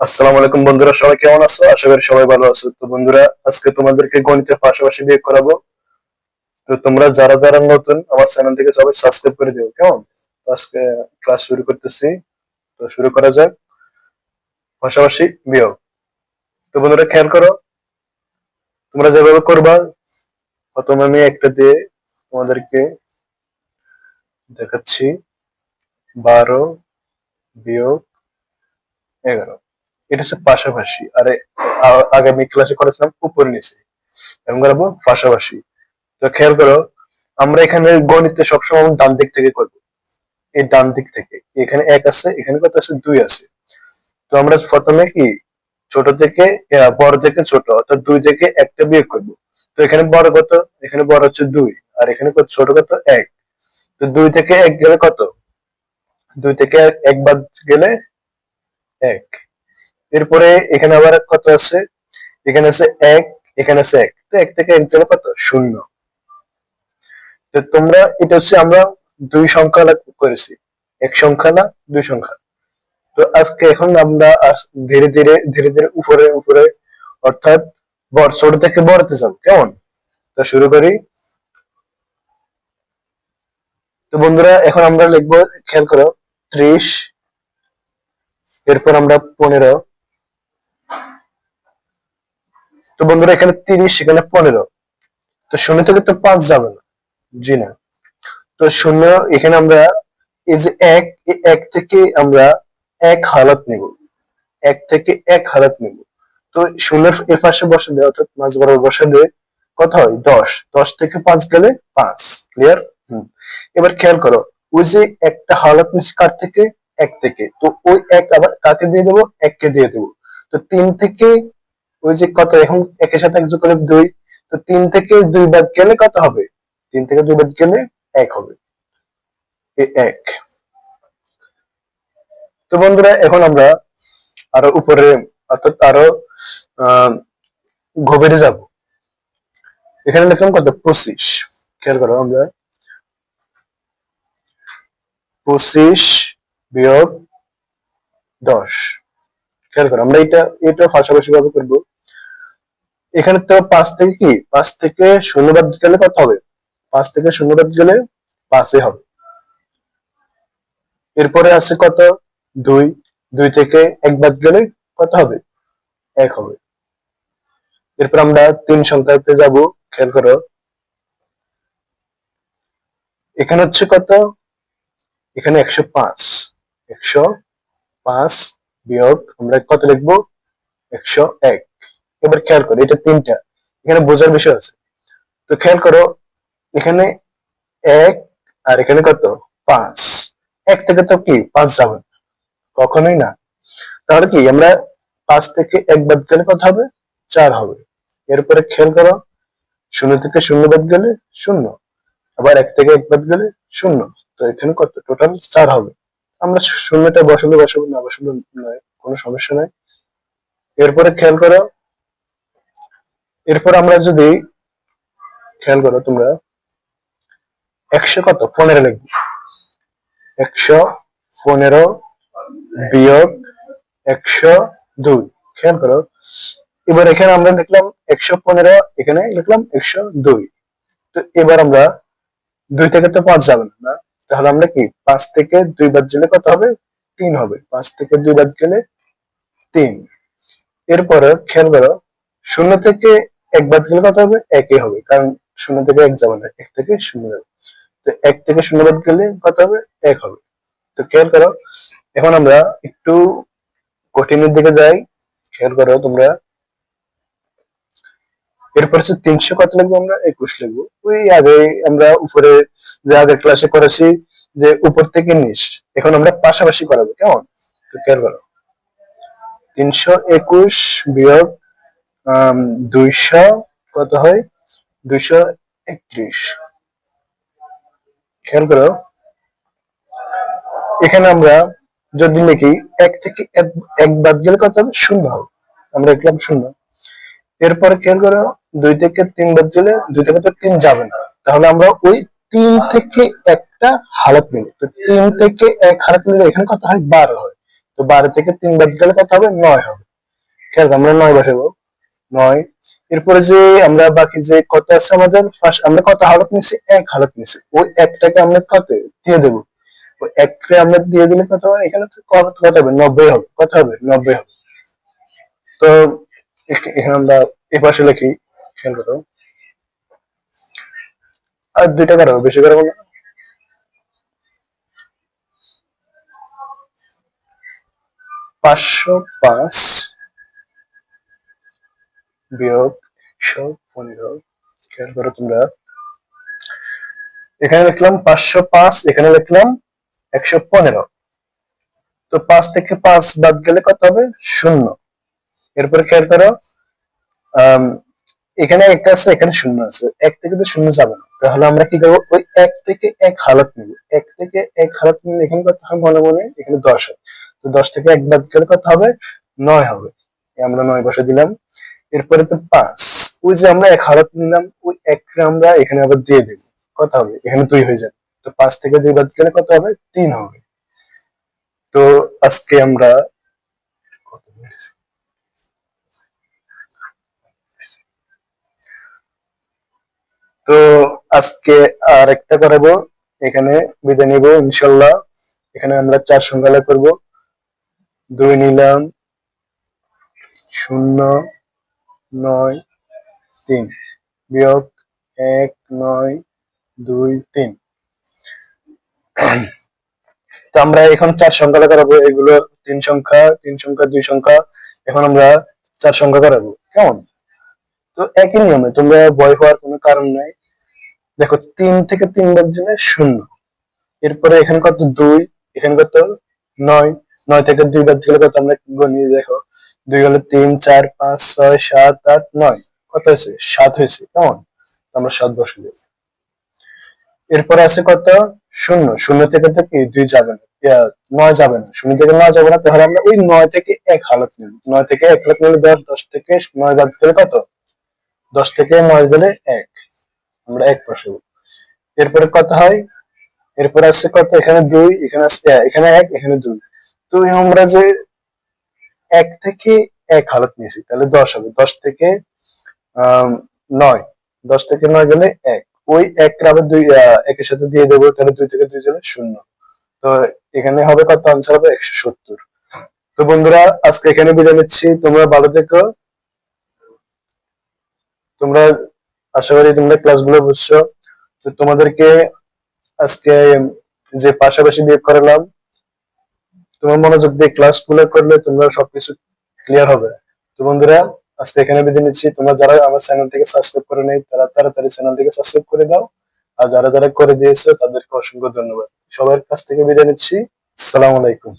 আসসালামু আলাইকুম বন্ধুরা, সবাই কেমন আছো? আশা করি সবাই ভালো আছো। তো বন্ধুরা, আজকে তোমাদেরকে গণিতের পাশাপাশি বিয়ে করাবো। তো তোমরা যারা যারা নতুন, আমার চ্যানেল থেকে সবাই সাবস্ক্রাইব করে দিও, কেমন? তো আজকে ক্লাস শুরু করতেছি। তো শুরু করা যাক। পাশাপাশি বিয়োগ তো বন্ধুরা, খেয়াল করো, তোমরা যেভাবে করবা, প্রথমে আমি একটা দিয়ে তোমাদেরকে দেখাচ্ছি। বারো বিয়োগ এগারো। এটা হচ্ছে পাশাপাশি, আর আগামী ক্লাসে করেছিলাম উপর নিচে। এখন করব পাশাপাশি। তো খেয়াল করো, আমরা এখানে গণিতে সবসময় ডান দিক থেকে করব। এই ডান দিক থেকে। এখানে এক আছে, এখানে কত আছে? দুই আছে। তো আমরা প্রথমে কি, ছোট থেকে বড় থেকে ছোট, অর্থাৎ দুই থেকে একটা বিয়োগ করব। তো এখানে বড় কত? এখানে বড় হচ্ছে দুই। আর এখানে কত? ছোট কত? এক। তো দুই থেকে এক গেলে কত? দুই থেকে এক বাদ গেলে এক। এরপরে এখানে আবার কত আছে? এখানে আছে এক, এখানে আছে এক। তো এক থেকে এক গেলে কত? শূন্য। তো তোমরা, এটা হচ্ছে আমরা দুই সংখ্যা করেছি। এক সংখ্যা না, দুই সংখ্যা। তো আজকে এখন আমরা ধীরে ধীরে ধীরে ধীরে উপরে উপরে, অর্থাৎ ছোট থেকে বড়তে যাব। কেমন? তো শুরু করি। তো বন্ধুরা, এখন আমরা লিখব, খেয়াল করো, ত্রিশ, এরপর আমরা পনেরো। তো বন্ধুরা, এখানে তিরিশ, এখানে পনেরো। তো শূন্য থেকে তো পাঁচ যাবে না। জি না। তো শূন্য, এখানে আমরা এই যে এক এক থেকে আমরা এক হালাত নিব। এক থেকে এক হালাত নিব। তো শূন্যের এ পাশে বসালে, অর্থাৎ মাঝ বরাবর বসালে কত হয়? দশ। দশ থেকে পাঁচ গেলে পাঁচ। ক্লিয়ার হুম। এবার খেয়াল করো, ওই যে একটা হালত নিচ্ছে কার থেকে? এক থেকে। তো ওই এক আবার কাকে দিয়ে দেবো? এককে দিয়ে দেবো। তো তিন থেকে ওই যে কত, এখন একের সাথে এক যোগ দুই, তো তিন থেকে দুই বাদ গেলে কত হবে? তিন থেকে দুই বাদ গেলে এক হবে। এক। তো বন্ধুরা, এখন আমরা আরও উপরে, অর্থাৎ আরও গভীরে যাব। এখানে লিখলাম কত? পঁচিশ। খেয়াল করো আমরা। পঁচিশ বিয়োগ দশ। খেয়াল করো? আমরা এটা এটা পাশাপাশি ভাবে করব। এখানে তো পাঁচ থেকে কি? পাঁচ থেকে শূন্য বাদ গেলে কত হবে? পাঁচ থেকে শূন্য বাদ গেলে পাঁচই হবে। এরপরে আছে কত? দুই। দুই থেকে এক বাদ গেলে কত হবে? এক হবে। এরপর আমরা তিন সংখ্যাতে যাব, খেয়াল করো। এখানে হচ্ছে কত? এখানে একশো পাঁচ। একশো পাঁচ বিয়োগ, আমরা কত লিখব? একশো এক। এবার খেয়াল করো, এটা তিনটা। এখানে বোঝার বিষয় আছে। তো খেয়াল করো, এখানে এক আর এখানে কত? পাঁচ। এক থেকে তো কি? পাঁচ যাবে। কখনোই না। তাহলে কি, আমরা পাঁচ থেকে এক বাদ গেলে কত হবে? চার হবে। এরপরে খেয়াল করো, শূন্য থেকে শূন্য বাদ গেলে শূন্য। আবার এক থেকে এক বাদ গেলে শূন্য। তো এখানে কত? টোটাল চার হবে। আমরা শূন্যটা বসালে বসাবো না বসালে নয়, কোনো সমস্যা নাই। এরপরে খেয়াল করো, এরপর আমরা যদি খেয়াল করো তোমরা, একশো কত? পনেরো লিখব। একশো পনেরো বিয়োগ একশো দুই। খেয়াল করো, এবার এখানে আমরা লিখলাম একশো পনেরো, এখানে লিখলাম একশো দুই। তো এবার আমরা দুই থেকে তো পাঁচ যাবে না? তাহলে আমরা কি পাঁচ থেকে দুই বাদ গেলে কত হবে? তিন হবে। পাঁচ থেকে দুই বাদ গেলে তিন। এরপরে খেয়াল করো, শূন্য থেকে এক বাদ গেলে কত হবে? একই হবে, কারণ শূন্য থেকে এক যাবে না, এক থেকে শূন্য যাবে। তো এক থেকে শূন্য বাদ গেলে কত হবে? এক হবে। তো খেয়াল করো, এখন আমরা একটু কঠিনের দিকে যাই। খেয়াল করো তোমরা এরপর হচ্ছে তিনশো কত লিখব আমরা? একুশ লিখব। ওই আগে আমরা উপরে যে আগের ক্লাসে করেছি যে উপর থেকে নিচ, এখন আমরা পাশাপাশি করাবো, কেমন? তো খেয়াল করো। তিনশো একুশ বিয়োগ দুইশো কত হয়? দুইশো একত্রিশ। খেয়াল করো। এখানে আমরা যদি লিখি, এক থেকে এক বাদ গেলে কত হবে? শূন্য হবে। আমরা লিখলাম শূন্য। এরপর খেয়াল করো দুই থেকে তিন বাদ দিলে দুই থেকে তো তিন যাবে না। তাহলে আমরা ওই তিন থেকে একটা হালাত নিব। তো তিন থেকে এক হালাত নিলে এখানে কত হয়? বারো হয়। তো বারো থেকে তিন বাদ গেলে কত হবে? নয় হবে। খেয়াল আমরা নয় বসাবো। নয়। এরপরে যে আমরা বাকি যে কত আছে আমাদের? ফার্স্ট আমরা কত হালত নিছি? এক হালত নিছি। ওই একটাকে আমরা কত? দিয়ে দেবো। ওই এককে আমরা দিয়ে দিলে কত হবে? এখানে কত কত হবে? নব্বই হবে। কত হবে? নব্বই হবে। তো এখানে আমরা এ পাশে লিখি। খেয়াল করো। আর করো বেশি করব না। পাঁচশো পাঁচ বিয়োগ একশো পনেরো। খেয়াল করো তোমরা। এখানে লিখলাম পাঁচশো পাঁচ এখানে লিখলাম একশো পনেরো। তো পাঁচ থেকে পাঁচ বাদ গেলে কত হবে? শূন্য। এরপরে খেয়াল করো আম, এখানে এক আছে, এখানে শূন্য আছে। এক থেকে তো শূন্য যাবে না। তাহলে আমরা কি করব? ওই এক থেকে এক হালত নিব। এক থেকে এক হালত নিলে এখানে কত হয় মনে মনে? এখানে দশ হয়। তো দশ থেকে এক বাদ গেলে কত হবে? নয় হবে। আমরা নয় বসে দিলাম। এরপরে তো পাঁচ। ওই যে আমরা এক হালত নিলাম, ওই এক আমরা এখানে আবার দিয়ে দেব। কত হবে? এখানে দুই হয়ে যাবে। তো পাঁচ থেকে দুই বাদ গেলে কত হবে? তিন হবে। তো আজকে আমরা তো আজকে আর একটা করাবো। এখানে বিদায় নিব, ইনশাল্লাহ। এখানে আমরা চার সংখ্যালা করব। দুই নিলাম, শূন্য, নয়, তিন। বিয়োগ এক, নয়, দুই, তিন। তো আমরা এখন চার সংখ্যা করাবো। এগুলো তিন সংখ্যা তিন সংখ্যা, দুই সংখ্যা। এখন আমরা চার সংখ্যা করাবো। কেমন? তো একই নিয়মে, তোমরা ভয় হওয়ার কোনো কারণ নাই। দেখো, তিন থেকে তিন বাদ জন্য শূন্য। এরপরে এখানে কত? দুই। এখানে কত? নয়। নয় থেকে দুই বাদ গেলে কত? আমরা গণিয়ে দেখো। দুই হলো তিন, চার, পাঁচ, ছয়, সাত, আট, নয়। কত হয়েছে? সাত হয়েছে। কেমন? আমরা সাত বসে দেব এরপরে আছে কত? শূন্য। শূন্য থেকে তো কি? দুই যাবে না। নয় যাবে না। শূন্য থেকে নয় যাবে না, তাহলে আমরা ওই নয় থেকে এক হালত নেব। নয় থেকে এক হালত নিলে দশ দশ থেকে নয় বাদ গেলে কত? দশ থেকে নয় গেলে এক। আমরা এক বসাবো এরপরে কত হয়? এরপরে আছে কত? এখানে দুই, এখানে এখানে এক, এখানে দুই। তো আমরা যে এক থেকে এক হালত নিয়েছি, তাহলে দশ হবে। দশ থেকে নয়। দশ থেকে নয় গেলে এক। ওই এক আবার দুই একের সাথে দিয়ে দেবো, তাহলে দুই থেকে দুই গেলে শূন্য। তো এখানে হবে কত? আনসার হবে একশো সত্তর। তো বন্ধুরা, আজকে এখানে বিদায় নিচ্ছি। তোমরা ভালো থেকো। তোমরা আশা করি তোমরা ক্লাসগুলো বুঝছ। তো তোমাদেরকে আজকে যে পাশাপাশি বিয়ে করালাম, তোমার মনোযোগ দিয়ে ক্লাসগুলো করলে তোমরা সবকিছু ক্লিয়ার হবে। তো বন্ধুরা, আজকে এখানে বিদায় নিচ্ছি। তোমরা যারা আমার চ্যানেলটিকে সাবস্ক্রাইব করে নেই, তারা তাড়াতাড়ি চ্যানেলটিকে সাবস্ক্রাইব করে দাও। আর যারা যারা করে দিয়েছ, তাদেরকে অসংখ্য ধন্যবাদ। সবার কাছ থেকে বিদায় নিচ্ছি। আসসালামু আলাইকুম।